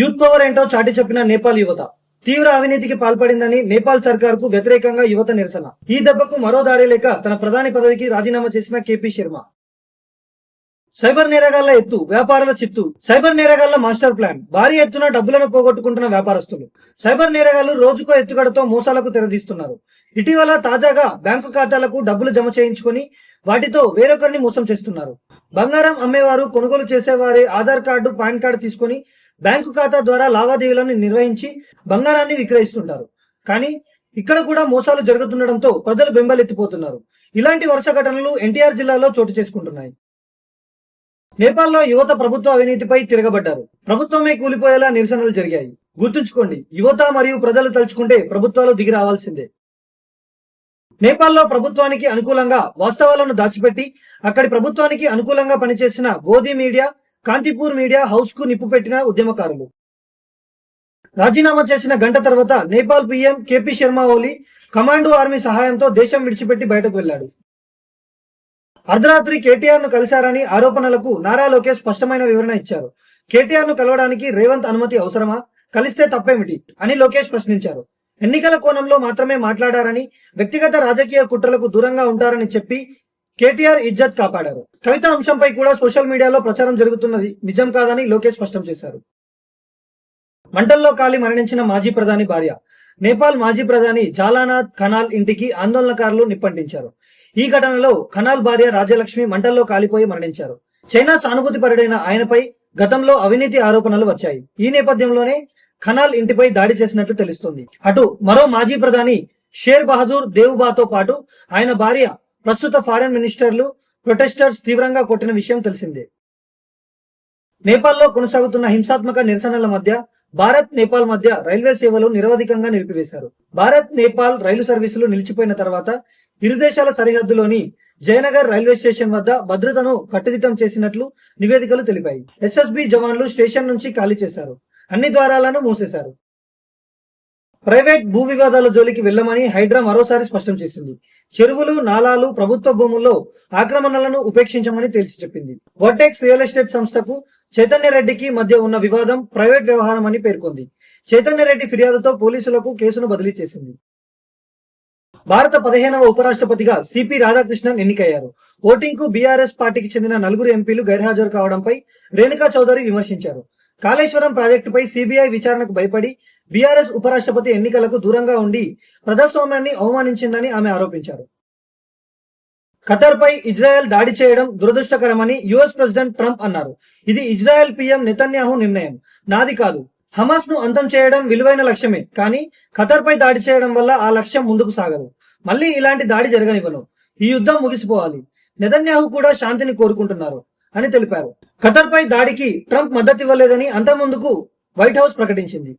Youth power ఏంటో చాటి చెప్పిన నేపాల్ యువత. తీవ్ర అవినీతికి పాల్పడిందని నేపాల్ సర్కార్కు వ్యతిరేకంగా యువత నిరసన. ఈ దెబ్బకు మరో దారి లేక తన ప్రధాని పదవికి రాజీనామా చేసిన కేపీ శర్మ. సైబర్ నేరగాళ్ళ ఎత్తు వ్యాపారాల చిత్తు. సైబర్ నేరగాళ్ళ మాస్టర్ ప్లాన్. భారీ ఎత్తున డబ్బులను పోగొట్టుకుంటున్న వ్యాపారస్తులు. సైబర్ నేరగాళ్ళు రోజుకో ఎత్తుగడతో మోసాలకు తెరదీస్తున్నారు. ఇటీవల తాజాగా బ్యాంకు ఖాతాలకు డబ్బులు జమ చేయించుకొని వాటితో వేరొకరిని మోసం చేస్తున్నారు. బంగారం అమ్మేవారు కొనుగోలు చేసేవారి ఆధార్ కార్డు పాన్ కార్డు తీసుకొని బ్యాంకు ఖాతా ద్వారా లావాదేవీలను నిర్వహించి బంగారాన్ని విక్రయిస్తుంటారు. కానీ ఇక్కడ కూడా మోసాలు జరుగుతుండటంతో ప్రజలు బెంబలెత్తిపోతున్నారు. ఇలాంటి వరుస ఘటనలు ఎన్టీఆర్ జిల్లాలో చోటు చేసుకుంటున్నాయి. నేపాల్లో యువత ప్రభుత్వ అవినీతిపై తిరగబడ్డారు. ప్రభుత్వమే కూలిపోయేలా నిరసనలు జరిగాయి. గుర్తుంచుకోండి యువత మరియు ప్రజలు తలుచుకుంటే ప్రభుత్వాలు దిగి రావాల్సిందే. నేపాల్లో ప్రభుత్వానికి అనుకూలంగా వాస్తవాలను దాచిపెట్టి అక్కడి ప్రభుత్వానికి అనుకూలంగా పనిచేసిన గోధి మీడియా కాంతిపూర్ మీడియా హౌస్కు నిప్పు పెట్టిన ఉద్యమకారులు. రాజీనామా చేసిన గంట తర్వాత Nepal PM KP Sharma Oli commando army సహాయంతో దేశం విడిచిపెట్టి బయటకు వెళ్ళాడు అర్ధరాత్రి కేటీఆర్ను కలిశారని ఆరోపణలకు నారా లోకేష్ స్పష్టమైన వివరణ ఇచ్చారు. కేటీఆర్ను కలవడానికి రేవంత్ అనుమతి అవసరమా? కలిస్తే తప్పేమిటి? అని లోకేష్ ప్రశ్నించారు. ఎన్నికల కోణంలో మాత్రమే మాట్లాడారని వ్యక్తిగత రాజకీయ కుట్రలకు దూరంగా ఉంటారని చెప్పి కేటీఆర్ ఇజ్జత్ కాపాడారు. కవిత అంశంపై కూడా సోషల్ మీడియాలో ప్రచారం జరుగుతున్నది నిజం కాదని లోకేష్ స్పష్టం చేశారు. మంటల్లో కాలి మరణించిన మాజీ ప్రధాని భార్య. నేపాల్ మాజీ ప్రధాని జాలానాథ్ ఖనాల్ ఇంటికి ఆందోళనకారులు నిప్పంటించారు. ఈ ఘటనలో ఖనాల్ భార్య రాజ్యలక్ష్మి మంటల్లో కాలిపోయి మరణించారు. చైనా సానుభూతి పరుడైన ఆయనపై గతంలో అవినీతి ఆరోపణలు వచ్చాయి. ఈ నేపథ్యంలోనే ఖనాల్ ఇంటిపై దాడి చేసినట్లు తెలుస్తుంది. అటు మరో మాజీ ప్రధాని షేర్ బహదూర్ దేవ్బాతో పాటు ఆయన భార్య ప్రస్తుత ఫారెన్ మినిస్టర్లు ప్రొటెస్టర్స్ తీవ్రంగా కొట్టిన విషయం తెలిసిందే. నేపాల్లో కొనసాగుతున్న హింసాత్మక నిరసనల మధ్య భారత్ నేపాల్ మధ్య రైల్వే సేవలు నిరవధికంగా నిలిపివేశారు. భారత్ నేపాల్ రైలు సర్వీసులు నిలిచిపోయిన తర్వాత ఇరు దేశాల సరిహద్దులోని జయనగర్ రైల్వే స్టేషన్ వద్ద భద్రతను కట్టుదిట్టం చేసినట్లు నివేదికలు తెలిపాయి. ఎస్ఎస్బి జవాన్లు స్టేషన్ నుంచి ఖాళీ చేశారు. అన్ని ద్వారాలను మూసేశారు. ప్రైవేట్ భూ వివాదాల జోలికి వెళ్ళమని హైడ్రా మరోసారి స్పష్టం చేసింది. చెరువులు నాలాలు ప్రభుత్వ భూముల్లో ఆక్రమణలను ఉపేక్షించమని తేల్చి చెప్పింది. వర్టెక్స్ రియల్ ఎస్టేట్ సంస్థకు చైతన్య రెడ్డికి మధ్య ఉన్న వివాదం ప్రైవేట్ వ్యవహారం అని పేర్కొంది. చైతన్య రెడ్డి ఫిర్యాదుతో పోలీసులకు కేసును బదిలీ చేసింది. భారత పదిహేనవ ఉపరాష్ట్రపతిగా సిపి రాధాకృష్ణన్ ఎన్నికయ్యారు. ఓటింగ్కు బీఆర్ఎస్ పార్టీకి చెందిన నలుగురు ఎంపీలు గైర్హాజరు కావడంపై రేణుకా చౌదరి విమర్శించారు. కాళేశ్వరం ప్రాజెక్టుపై సిబిఐ విచారణకు భయపడి బీఆర్ఎస్ ఉపరాష్ట్రపతి ఎన్నికలకు దూరంగా ఉండి ప్రజాస్వామ్యాన్ని అవమానించిందని ఆమె ఆరోపించారు. ఖతర్ పై ఇజ్రాయెల్ దాడి చేయడం దురదృష్టకరమని యుఎస్ ప్రెసిడెంట్ ట్రంప్ అన్నారు. ఇది ఇజ్రాయెల్ పీఎం నెతన్యాహు నిర్ణయం. నాది కాదు. హమాస్ను అంతం చేయడం విలువైన లక్ష్యమే కానీ ఖతర్ పై దాడి చేయడం వల్ల ఆ లక్ష్యం ముందుకు సాగదు. మళ్ళీ ఇలాంటి దాడి జరగనివ్వను. ఈ యుద్ధం ముగిసిపోవాలి. నెతన్యాహు కూడా శాంతిని కోరుకుంటున్నారు అని తెలిపారు. ఖతర్ పై దాడికి ట్రంప్ మద్దతు ఇవ్వలేదని అంతకుముందుకు వైట్ హౌస్ ప్రకటించింది.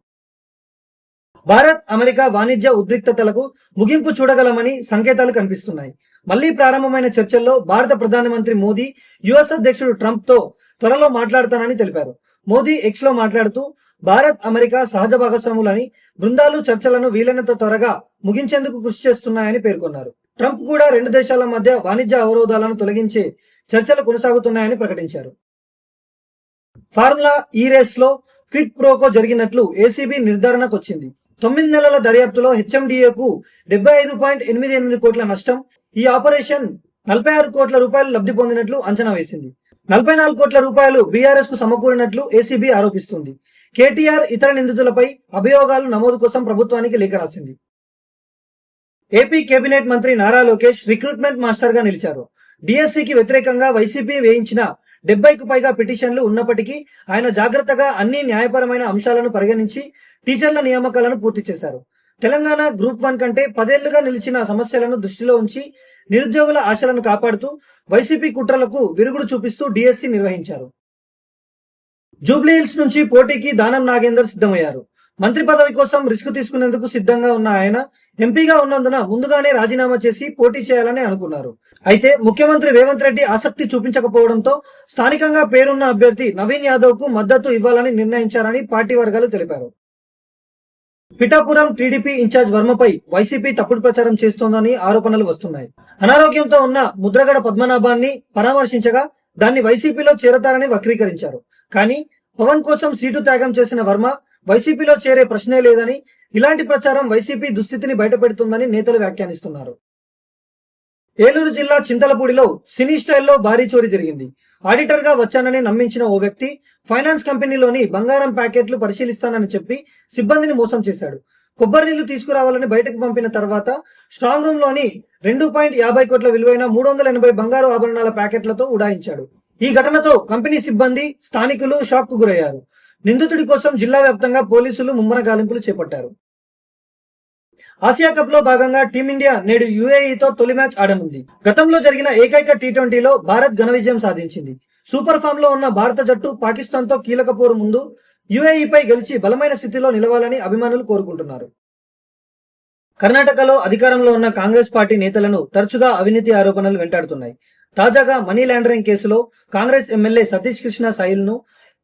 భారత్ అమెరికా వాణిజ్య ఉద్రిక్తతలకు ముగింపు చూడగలమని సంకేతాలు కనిపిస్తున్నాయి. మళ్ళీ ప్రారంభమైన చర్చల్లో భారత ప్రధానమంత్రి మోదీ యుఎస్ అధ్యక్షుడు ట్రంప్తో త్వరలో మాట్లాడతానని తెలిపారు. మోదీ ఎక్స్లో మాట్లాడుతూ భారత్ అమెరికా సహజ భాగస్వాములని బృందాలు చర్చలను వీలైనంత త్వరగా ముగించేందుకు కృషి చేస్తున్నాయని పేర్కొన్నారు. ట్రంప్ కూడా రెండు దేశాల మధ్య వాణిజ్య అవరోధాలను తొలగించే చర్చలు కొనసాగుతున్నాయని ప్రకటించారు. ఫార్ములా ఈ రేస్లో క్విట్ ప్రోకో జరిగినట్లు ఏసీబీ నిర్ధారణకు వచ్చింది. తొమ్మిది నెలల దర్యాప్తులో హెచ్ఎండిఏకు డెబ్బై ఐదు పాయింట్ ఎనిమిది ఎనిమిది కోట్ల నష్టం. ఈ ఆపరేషన్ నలభై ఆరు కోట్ల రూపాయలు లబ్ధి పొందినట్లు అంచనా వేసింది. నలభై నాలుగు కోట్ల రూపాయలు బీఆర్ఎస్కు సమకూరినట్లు ఏసీబీ ఆరోపిస్తుంది. కేటీఆర్ ఇతర నిందితులపై అభియోగాలు నమోదు కోసం ప్రభుత్వానికి లేఖ రాసింది. ఏపీ కేబినెట్ మంత్రి నారా లోకేష్ రిక్రూట్మెంట్ మాస్టర్గా నిలిచారు డిఎస్సికి వ్యతిరేకంగా వైసీపీ వేయించిన డెబ్బైకు పైగా పిటిషన్లు ఉన్నప్పటికీ ఆయన జాగ్రత్తగా అన్ని న్యాయపరమైన అంశాలను పరిగణించి టీచర్ల నియామకాలను పూర్తి చేశారు. తెలంగాణ గ్రూప్ వన్ కంటే పదేళ్ళుగా నిలిచిన సమస్యలను దృష్టిలో ఉంచి నిరుద్యోగుల ఆశలను కాపాడుతూ వైసీపీ కుట్రలకు విరుగుడు చూపిస్తూ డిఎస్సి నిర్వహించారు. జూబ్లీహిల్స్ నుంచి పోటీకి దానం నాగేందర్ సిద్ధమయ్యారు. మంత్రి పదవి కోసం రిస్క్ తీసుకునేందుకు సిద్ధంగా ఉన్న ఆయన ఎంపీగా ఉన్నందున ముందుగానే రాజీనామా చేసి పోటీ చేయాలని అనుకున్నారు. అయితే ముఖ్యమంత్రి రేవంత్ రెడ్డి ఆసక్తి చూపించకపోవడంతో స్థానికంగా పేరున్న అభ్యర్థి నవీన్ యాదవ్కు మద్దతు ఇవ్వాలని నిర్ణయించారని పార్టీ వర్గాలు తెలిపారు. పిఠాపురం టీడీపీ ఇన్ఛార్జ్ వర్మపై వైసీపీ తప్పుడు ప్రచారం చేస్తోందని ఆరోపణలు వస్తున్నాయి. అనారోగ్యంతో ఉన్న ముద్రగడ పద్మనాభాన్ని పరామర్శించగా దాన్ని వైసీపీలో చేరతారని వక్రీకరించారు. కానీ పవన్ కోసం సీటు త్యాగం చేసిన వర్మ వైసీపీలో చేరే ప్రశ్నే లేదని ఇలాంటి ప్రచారం వైసీపీ దుస్థితిని బయటపెడుతుందని నేతలు వ్యాఖ్యానిస్తున్నారు. ఏలూరు జిల్లా చింతలపూడిలో సినీ స్టైల్లో భారీ చోరీ జరిగింది. ఆడిటర్గా వచ్చానని నమ్మించిన ఓ వ్యక్తి ఫైనాన్స్ కంపెనీలోని బంగారం ప్యాకెట్లు పరిశీలిస్తానని చెప్పి సిబ్బందిని మోసం చేశాడు. కొబ్బరి నీళ్ళు తీసుకురావాలని బయటకు పంపిన తర్వాత స్ట్రాంగ్ రూమ్లోని రెండు పాయింట్ యాభై కోట్ల విలువైన మూడు వందల ఎనభై బంగారు ఆభరణాల ప్యాకెట్లతో ఉడాయించాడు. ఈ ఘటనతో కంపెనీ సిబ్బంది స్థానికులు షాక్కు గురయ్యారు. నిందితుడి కోసం జిల్లా వ్యాప్తంగా పోలీసులు ముమ్మర గాలింపులు చేపట్టారు. ఆసియా కప్లో భాగంగా టీమిండియా నేడు యుఏఈతో తొలి మ్యాచ్ ఆడనుంది. గతంలో జరిగిన ఏకైక టీ ట్వంటీలో భారత్ ఘన విజయం సాధించింది. సూపర్ ఫామ్లో ఉన్న భారత జట్టు పాకిస్తాన్తో కీలక పోరు ముందు యుఏఈపై గెలిచి బలమైన స్థితిలో నిలవాలని అభిమానులు కోరుకుంటున్నారు. కర్ణాటకలో అధికారంలో ఉన్న కాంగ్రెస్ పార్టీ నేతలను తరచుగా అవినీతి ఆరోపణలు వెంటాడుతున్నాయి. తాజాగా మనీ లాండరింగ్ కేసులో కాంగ్రెస్ ఎమ్మెల్యే సతీష్ కృష్ణ సాయిల్ను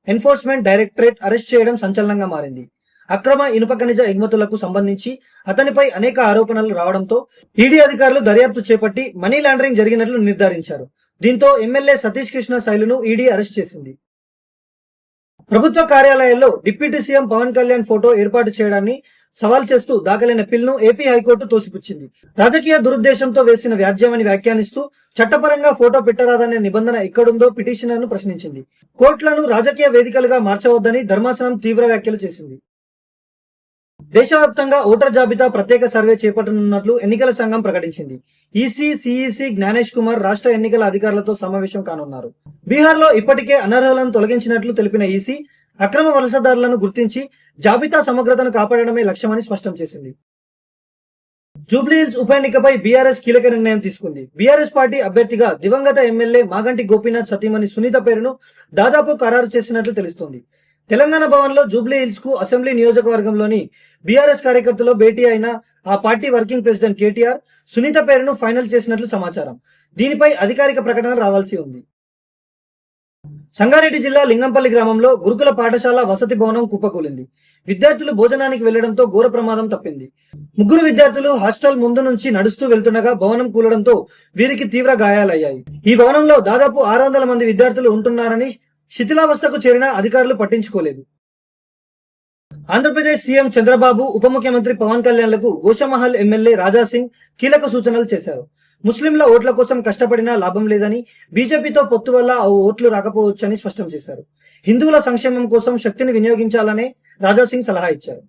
ఎన్ఫోర్స్మెంట్ డైరెక్టరేట్ అరెస్ట్ చేయడం సంచలనంగా మారింది. అక్రమ ఇనుప ఖనిజ ఎగుమతులకు సంబంధించి అతనిపై అనేక ఆరోపణలు రావడంతో ఈడీ అధికారులు దర్యాప్తు చేపట్టి మనీ లాండరింగ్ జరిగినట్లు నిర్ధారించారు. దీంతో ఎమ్మెల్యే సతీష్ కృష్ణ శైలును ఈడీ అరెస్ట్ చేసింది. ప్రభుత్వ కార్యాలయాల్లో deputy CM Pawan Kalyan photo ఏర్పాటు చేయడాన్ని సవాల్ చేస్తూ దాఖలైన పిల్ను ఏపీ హైకోర్టు తోసిపుచ్చింది. రాజకీయ దురుద్దేశంతో వేసిన వ్యాజ్యమని వ్యాఖ్యానిస్తూ చట్టపరంగా ఫోటో పెట్టరాదనే నిబంధన ఎక్కడుందో పిటిషనర్ను ప్రశ్నించింది. కోర్టులను రాజకీయ వేదికలుగా మార్చవద్దని ధర్మాసనం తీవ్ర వ్యాఖ్యలు చేసింది. దేశవ్యాప్తంగా ఓటర్ జాబితా ప్రత్యేక సర్వే చేపట్టనున్నట్లు ఎన్నికల సంఘం ప్రకటించింది. ఈసీ సిఈసి జ్ఞానేష్ కుమార్ రాష్ట్ర ఎన్నికల అధికారులతో సమావేశం కానున్నారు. బీహార్లో ఇప్పటికే అనర్హులను తొలగించినట్లు తెలిపిన ఈసీ అక్రమ వలసదారులను గుర్తించి జాబితా సమగ్రతను కాపాడడమే లక్ష్యమని స్పష్టం చేసింది. జూబ్లీహిల్స్ ఉప ఎన్నికపై బీఆర్ఎస్ కీలక నిర్ణయం తీసుకుంది. బీఆర్ఎస్ పార్టీ అభ్యర్థిగా దివంగత ఎమ్మెల్యే మాగంటి గోపీనాథ్ సతీమణి సునీత పేరును దాదాపు ఖరారు చేసినట్లు తెలుస్తోంది. తెలంగాణ భవన్లో జూబ్లీహిల్స్ జూబ్లీ హిల్స్కు అసెంబ్లీ నియోజకవర్గంలోని బీఆర్ఎస్ కార్యకర్తలో భేటీ అయిన ఆ party working president KTR Sunitha పేరును ఫైనల్ చేసినట్లు సమాచారం. దీనిపై అధికారిక ప్రకటన రావాల్సి ఉంది. సంగారెడ్డి జిల్లా లింగంపల్లి గ్రామంలో గురుకుల పాఠశాల వసతి భవనం కుప్పకూలింది. విద్యార్థులు భోజనానికి వెళ్ళడంతో ఘోర ప్రమాదం తప్పింది. ముగ్గురు విద్యార్థులు హాస్టల్ ముందు నుంచి నడుస్తూ వెళ్తుండగా భవనం కూలడంతో వీరికి తీవ్ర గాయాలయ్యాయి. ఈ భవనంలో దాదాపు ఆరు వందల మంది విద్యార్థులు ఉంటున్నారని శిథిలావస్థకు చేరిన అధికారులు పట్టించుకోలేదు. ఆంధ్రప్రదేశ్ సీఎం చంద్రబాబు ఉప ముఖ్యమంత్రి పవన్ కళ్యాణ్లకు గోషమహల్ ఎమ్మెల్యే రాజాసింగ్ కీలక సూచనలు చేశారు. ముస్లింల ఓట్ల కోసం కష్టపడినా లాభం లేదని బీజేపీతో పొత్తు వల్ల ఆ ఓట్లు రాకపోవచ్చని స్పష్టం చేశారు. హిందువుల సంక్షేమం కోసం శక్తిని వినియోగించాలనే రాజా సింగ్ సలహా ఇచ్చారు.